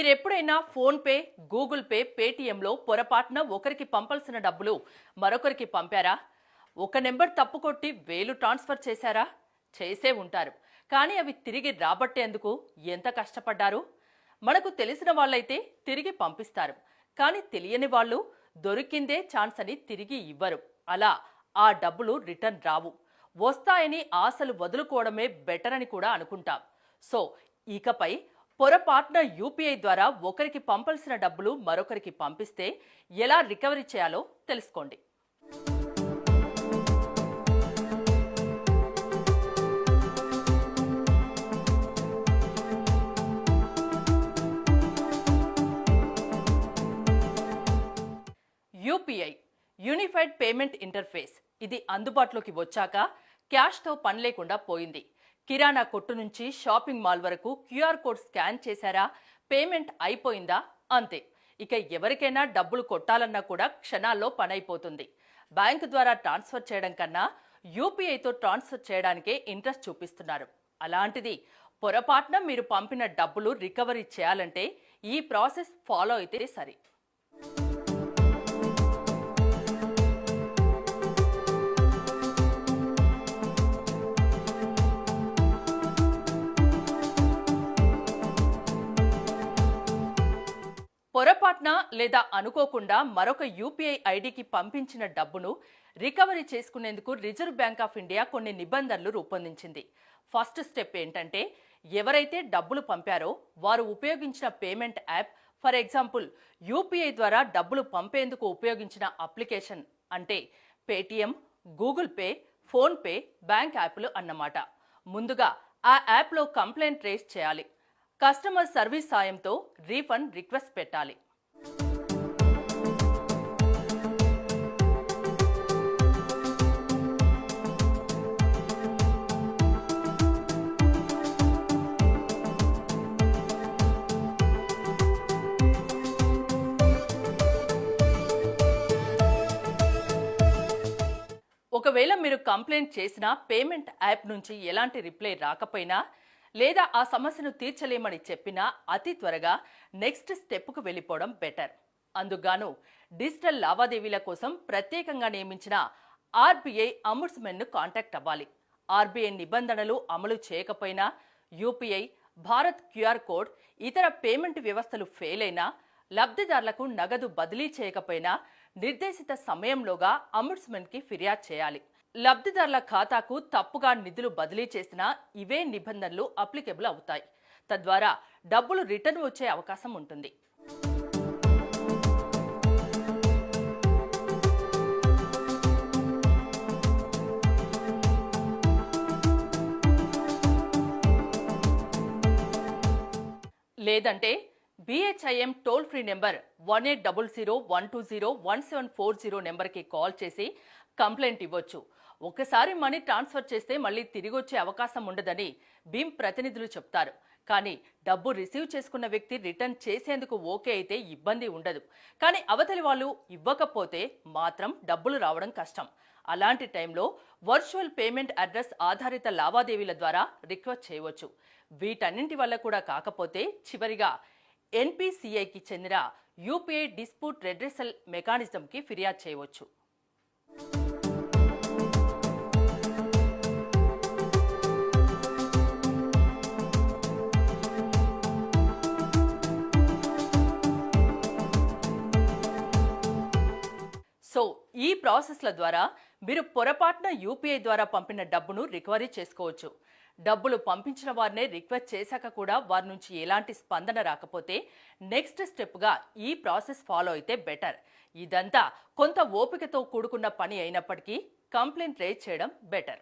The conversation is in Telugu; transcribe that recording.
మీరు ఎప్పుడైనా ఫోన్ పే గూగుల్ పే పేటీఎంలో పొరపాటున ఒకరికి పంపాల్సిన డబ్బులు మరొకరికి పంపారా? ఒక నెంబర్ తప్పు కొట్టి వేలు ట్రాన్స్ఫర్ చేశారా? చేసే ఉంటారు. కానీ అవి తిరిగి రాబట్టేందుకు ఎంత కష్టపడ్డారు? మనకు తెలిసిన వాళ్ళైతే తిరిగి పంపిస్తారు. కానీ తెలియని వాళ్ళు దొరికిందే ఛాన్స్ అని తిరిగి ఇవ్వరు. అలా ఆ డబ్బులు రిటర్న్ రావు. వస్తాయని ఆశలు వదులుకోవడమే బెటర్ అని కూడా అనుకుంటాం. సో ఇకపై పొరపాటున యూపీఐ ద్వారా ఒకరికి పంపాల్సిన డబ్బులు మరొకరికి పంపిస్తే ఎలా రికవరీ చేయాలో తెలుసుకోండి. యూపీఐ యూనిఫైడ్ పేమెంట్ ఇంటర్ఫేస్ ఇది అందుబాటులోకి వచ్చాక క్యాష్తో పని లేకుండా పోయింది. కిరాణా కొట్టు నుంచి షాపింగ్ మాల్ వరకు క్యూఆర్ కోడ్ స్కాన్ చేశారా? పేమెంట్ అయిపోయిందా? అంతే. ఇక ఎవరికైనా డబ్బులు కొట్టాలన్నా కూడా క్షణాల్లో పని అయిపోతుంది బ్యాంకు ద్వారా ట్రాన్స్ఫర్ చేయడం కన్నా యూపీఐతో ట్రాన్స్ఫర్ చేయడానికే ఇంట్రెస్ట్ చూపిస్తున్నారు. అలాంటిది పొరపాటున మీరు పంపిన డబ్బులు రికవరీ చేయాలంటే ఈ ప్రాసెస్ ఫాలో అయితే సరి. పొరపాటున లేదా అనుకోకుండా మరొక యూపీఐ ఐడికి పంపించిన డబ్బును రికవరీ చేసుకునేందుకు రిజర్వ్ బ్యాంక్ ఆఫ్ ఇండియా కొన్ని నిబంధనలు రూపొందించింది. ఫస్ట్ స్టెప్ ఏంటంటే ఎవరైతే డబ్బులు పంపారో వారు ఉపయోగించిన payment app for example UPI ద్వారా డబ్బులు పంపేందుకు ఉపయోగించిన అప్లికేషన్ అంటే Paytm Google pay PhonePe bank యాప్లు అన్నమాట. ముందుగా ఆ యాప్లో కంప్లైంట్ రేస్ చేయాలి. కస్టమర్ సర్వీస్ సాయంతో రీఫండ్ రిక్వెస్ట్ పెట్టాలి. ఒకవేళ మీరు కంప్లైంట్ చేసినా పేమెంట్ యాప్ నుంచి ఎలాంటి రిప్లై రాకపోయినా లేదా ఆ సమస్యను తీర్చలేమని చెప్పినా అతి త్వరగా నెక్స్ట్ స్టెప్కు వెళ్ళిపోవడం బెటర్. అందుగాను డిజిటల్ లావాదేవీల కోసం ప్రత్యేకంగా నియమించిన ఆర్బీఐ ను కాంటాక్ట్ అవ్వాలి. ఆర్బీఐ నిబంధనలు అమలు చేయకపోయినా యూపీఐ భారత్ క్యూఆర్ కోడ్ ఇతర పేమెంట్ వ్యవస్థలు ఫెయిల్ అయినా లబ్ధిదారులకు నగదు బదిలీ చేయకపోయినా నిర్దేశిత సమయంలోగా కి ఫిర్యాదు చేయాలి. లబ్ధిదారుల ఖాతాకు తప్పుగా నిధులు బదిలీ చేసినా ఇవే నిబంధనలు అప్లికేబుల్ అవుతాయి. తద్వారా డబ్బులు రిటర్న్ వచ్చే అవకాశం ఉంటుంది. లేదంటే BHIM toll free number one eight double zero one two zero one seven four zero నెంబర్కి కాల్ చేసి కంప్లైంట్ ఇవ్వచ్చు. ఒకసారి మనీ ట్రాన్స్ఫర్ చేస్తే మళ్ళీ తిరిగి వచ్చే అవకాశం ఉండదని భీమ్ ప్రతినిధులు చెప్తారు. కానీ డబ్బు రిసీవ్ చేసుకున్న వ్యక్తి రిటర్న్ చేసేందుకు ఓకే అయితే ఇబ్బంది ఉండదు. కానీ అవతలి వాళ్ళు ఇవ్వకపోతే మాత్రం డబ్బులు రావడం కష్టం. అలాంటి టైంలో వర్చువల్ పేమెంట్ అడ్రస్ ఆధారిత లావాదేవీల ద్వారా రిక్వెస్ట్ చేయవచ్చు. వీటన్నింటి వల్ల కూడా కాకపోతే చివరిగా ఎన్పిసిఐకి చెందిన యూపీఐ డిస్ప్యూట్ రెడ్రెసల్ మెకానిజంకి ఫిర్యాదు చేయవచ్చు. ఈ ప్రాసెస్ల ద్వారా మీరు పొరపాటున యూపీఐ ద్వారా పంపిన డబ్బును రికవరీ చేసుకోవచ్చు. డబ్బులు పంపించిన వారినే రిక్వెస్ట్ చేశాక కూడా వారి నుంచి ఎలాంటి స్పందన రాకపోతే నెక్స్ట్ స్టెప్గా ఈ ప్రాసెస్ ఫాలో అయితే బెటర్. ఇదంతా కొంత ఓపికతో కూడుకున్న పని అయినప్పటికీ కంప్లైంట్ రేజ్ చేయడం బెటర్.